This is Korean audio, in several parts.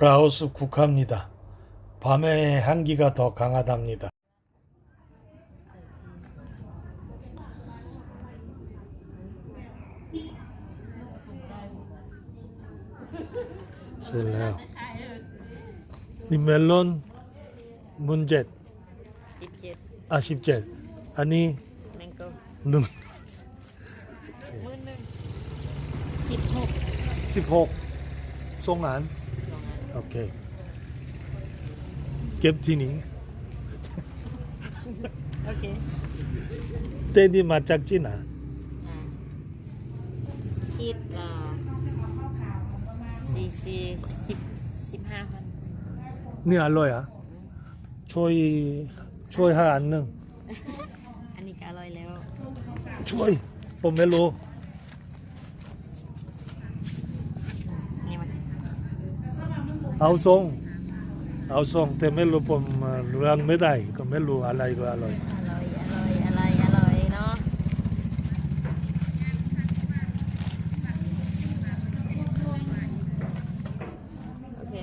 라오스 국화입니다. 밤에 향기가 더 강하답니다. 쓸래요. 이 멜론 문젯. 아 십젯 아니 능. 십혹. 십혹. 송안. โก้หนึ่งมือหนึ่งสิบหกสิบหกทรงอันสองอันโอเค เก็บที่นี่โอเคเต้นที่มาจากจีนอะอ่าคิดอ่าสี่สี่สิบสิบห้าพันนี่อร่อยอะช่วยช่วยให้อันหนึ่งอันนี้ก็อร่อยแล้ว ช่วย ผมไม่รู้ นี่มัน เอาทรงเอาทรงแต่ไม่รู้ผมเรื่องไม่ได้ก็ไม่รู้อะไรก็อร่อยอร่อยอร่อยอร่อยอร่อยเนาะโอเค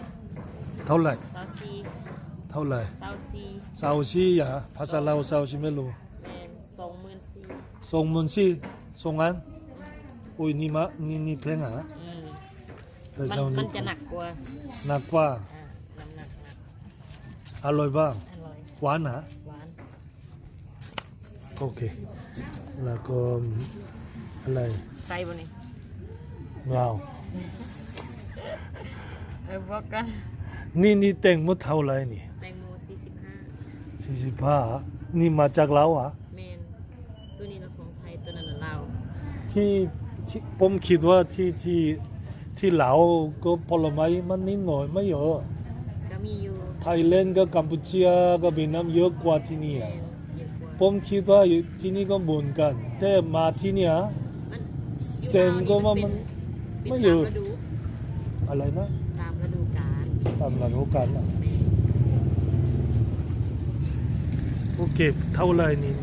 เท่าไหร่ซาวซีเท่าไหร่ซาวซีซาวซีอะภาษาลาวซาวซีไม่รู้แมนสองหมื่นสี่ทรงมุนซีทรงอันอุ้ยนี่มานี่นี่เพลงอะอืม แต่มันซาวมันจะหนักกว่าหนักกว่าอ่าน้ำหนักหนักอร่อยบ้างอร่อยหวานนะหวานโอเค แล้วก็อะไรใส่บนนี้ว้าวเออบอกกันนี่นี่แต่งหมดเท่าไหร่นี่แตงโม45สี่สิบห้านี่มาจากลาวอะเมนตัวนี้นะของไทยตัวนั้นนะลาวที่ที่ผมคิดว่าที่ที่ ที่ลาวก็ผลไม้มันนิดหน่อยไม่เยอะก็มีอยู่ไทยแลนด์กับกัมพูชากับเวียดนามเยอะกว่าที่นี่เมอะนเยอะกว่าผมคิดว่าอยู่ที่นี่ก็เหมือนกัน แต่มาที่เนี่ยมันเซนก็ว่ามันเป็ไม่นเยอะตามฤดูอะไรนะตามฤดูกาลตามหลักโอกาสนะแม่นโอเคเท่าไหรนี่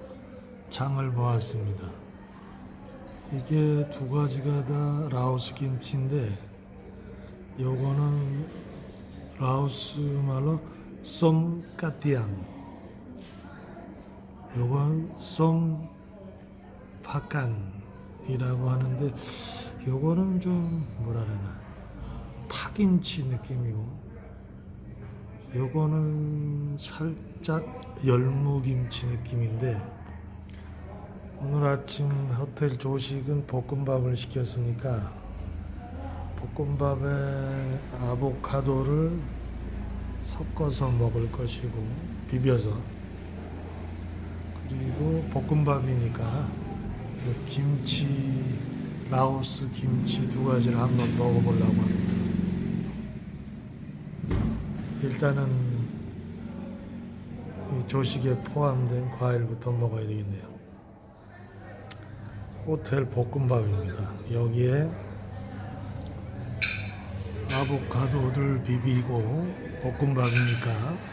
장을 보았습니다. 이게 두 가지가 다 라오스 김치인데 요거는 라오스 말로 쏨까띠앙 요건 쏨 파칸이라고 하는데 요거는 좀 뭐라 그러나 파김치 느낌이고 요거는 살짝 열무김치 느낌인데 오늘 아침 호텔 조식은 볶음밥을 시켰으니까 볶음밥에 아보카도를 섞어서 먹을 것이고 비벼서 그리고 볶음밥이니까 그 김치 라오스 김치 두 가지를 한번 먹어보려고 합니다. 일단은 이 조식에 포함된 과일부터 먹어야 되겠네요. 호텔 볶음밥입니다. 여기에 아보카도를 비비고 볶음밥이니까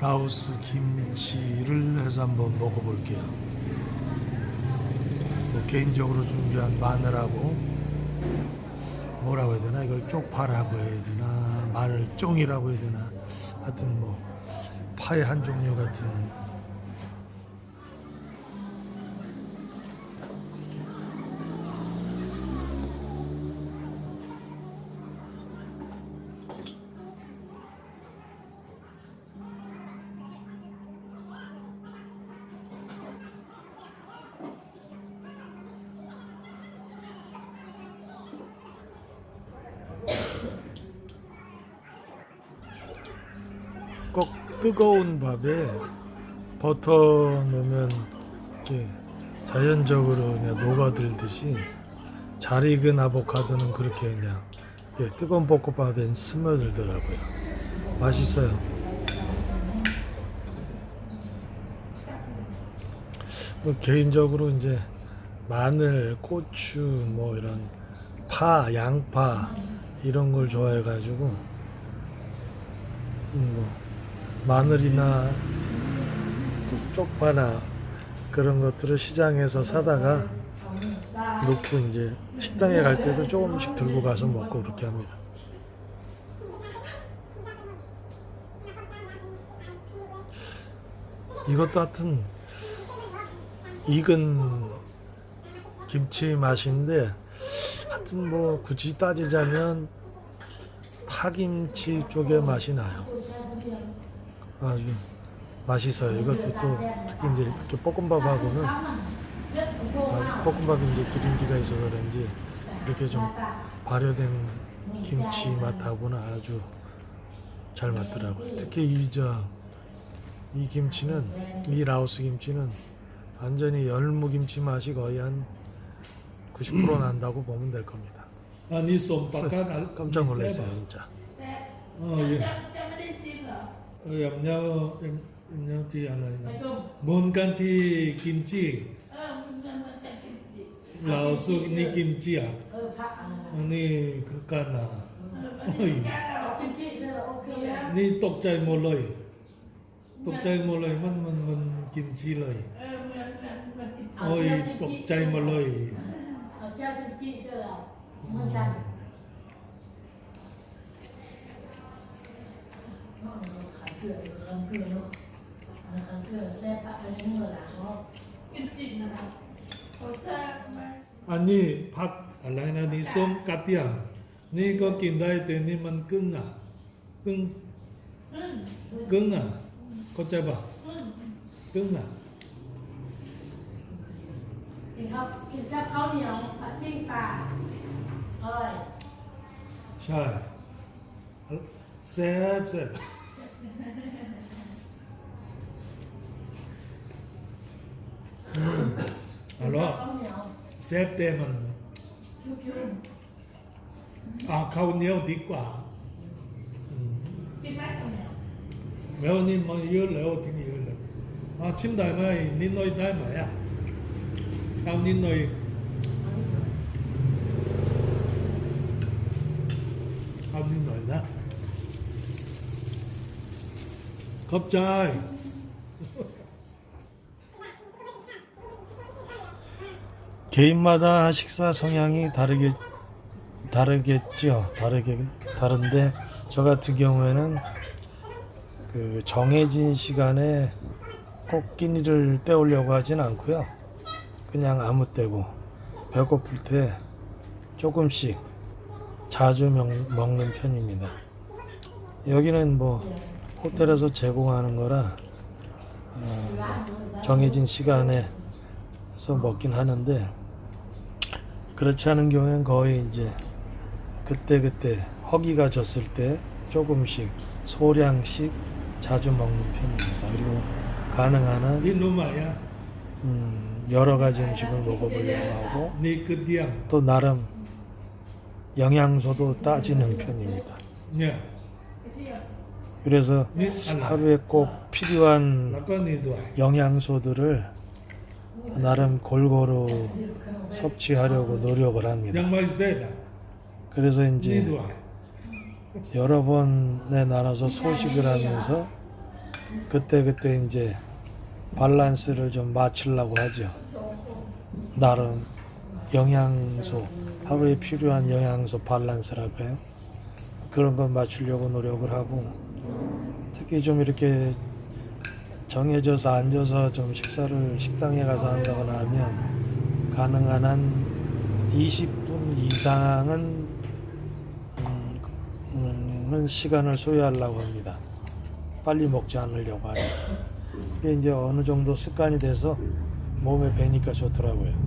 라오스 김치를 해서 한번 먹어볼게요. 뭐 개인적으로 준비한 마늘하고 뭐라고 해야 되나 이걸 쪽파라고 해야 되나 마늘 쫑이라고 해야 되나 하여튼 뭐 파의 한 종류 같은 뜨거운 밥에 버터 넣으면 이제 자연적으로 그냥 녹아들듯이 잘 익은 아보카도는 그렇게 그냥 예, 뜨거운 볶음밥에 스며들더라고요. 맛있어요. 뭐 개인적으로 이제 마늘, 고추, 뭐 이런 파, 양파 이런 걸 좋아해가지고 음, 뭐 마늘이나 그 쪽파나 그런 것들을 시장에서 사다가 놓고 이제 식당에 갈 때도 조금씩 들고 가서 먹고 그렇게 합니다. 이것도 하여튼 익은 김치 맛인데 하여튼 뭐 굳이 따지자면 파김치 쪽의 맛이 나요. 아주 맛있어요. 이것도 또 특히 이제 이렇게 볶음밥하고는 아, 볶음밥이 이제 기름기가 있어서 그런지 이렇게 좀 발효된 김치 맛하고는 아주 잘 맞더라고요. 특히 이저 이 김치는 이 라오스 김치는 완전히 열무 김치 맛이 거의 한 90% 난다고 보면 될 겁니다. 아니 깜짝 놀랐어요, 진짜. 어 예. ยำยำยำยำที่อะไรนะมุนกันที่กิมจิเราสุกนี่กิมจิอะอันนี้คือกันอะนี่ตกใจหมดเลย ตกใจหมดเลยมันมันมันกิมจิเลยโอ้ยตกใจมาเลยเจ้ากิมจิเสือมันกั เกลือน้ำเกลือเนาะนะคะเกลือแซ่บปะไปทั้งหมดละเนาะกินจริงนะครับขาแซ่บไหมอันนี้พักอะไรนะนี่ส้มกระเทียมนี่ก็กินได้แต่นี่มันกึ่งอะกึ่งกึ่งอะเข้าใจปะกึ่งอะกินข้าวกินกับข้าวเหนียวผัดปิ้งปลาอร่ยใช่แซ่บแซ่บ Alors, c'était mon. Ah, ข้าวเหนียวดีกว่ากินไหมข้าวเหนียวแม่วันนี้มันเยอะแล้วที่นี่เยอะแล้วอาชิมได้ไหมนิดหน่อยได้ไหมอ่ะข้าวนิดหน่อย 겁자이 개인마다 식사 성향이 다르게 다르겠죠. 다르게 다른데 저 같은 경우에는 그 정해진 시간에 꼭 끼니를 때우려고 하진 않고요. 그냥 아무 때고 배고플 때 조금씩 자주 먹, 먹는 편입니다. 여기는 뭐 호텔에서 제공하는 거라 어, 정해진 시간에서 먹긴 하는데 그렇지 않은 경우에는 거의 이제 그때 그때 허기가 졌을 때 조금씩 소량씩 자주 먹는 편입니다. 그리고 가능한 한 닌노마야 음, 여러 가지 음식을 먹어보려고 하고 니끄디앙 또 나름 영양소도 따지는 편입니다. 냐 그래서 하루에 꼭 필요한 영양소들을 나름 골고루 섭취하려고 노력을 합니다. 그래서 이제 여러 번에 나눠서 소식을 하면서 그때 그때 이제 밸런스를 좀 맞추려고 하죠. 나름 영양소 하루에 필요한 영양소 밸런스랄까요? 그런 걸 맞추려고 노력을 하고 특히 좀 이렇게 정해져서 앉아서 좀 식사를 식당에 가서 한다거나 하면 가능한 한 20분 이상은 음, 음, 시간을 소요하려고 합니다. 빨리 먹지 않으려고 하죠. 이게 이제 어느 정도 습관이 돼서 몸에 배니까 좋더라고요.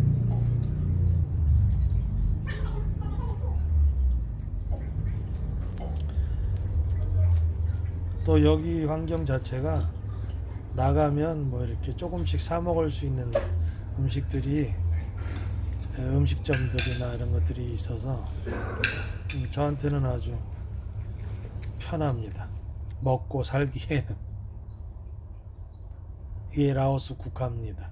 또 여기 환경 자체가 나가면 뭐 이렇게 조금씩 사 먹을 수 있는 음식들이 에, 음식점들이나 이런 것들이 있어서 음, 저한테는 아주 편합니다. 먹고 살기에는 이게 라오스 국화입니다.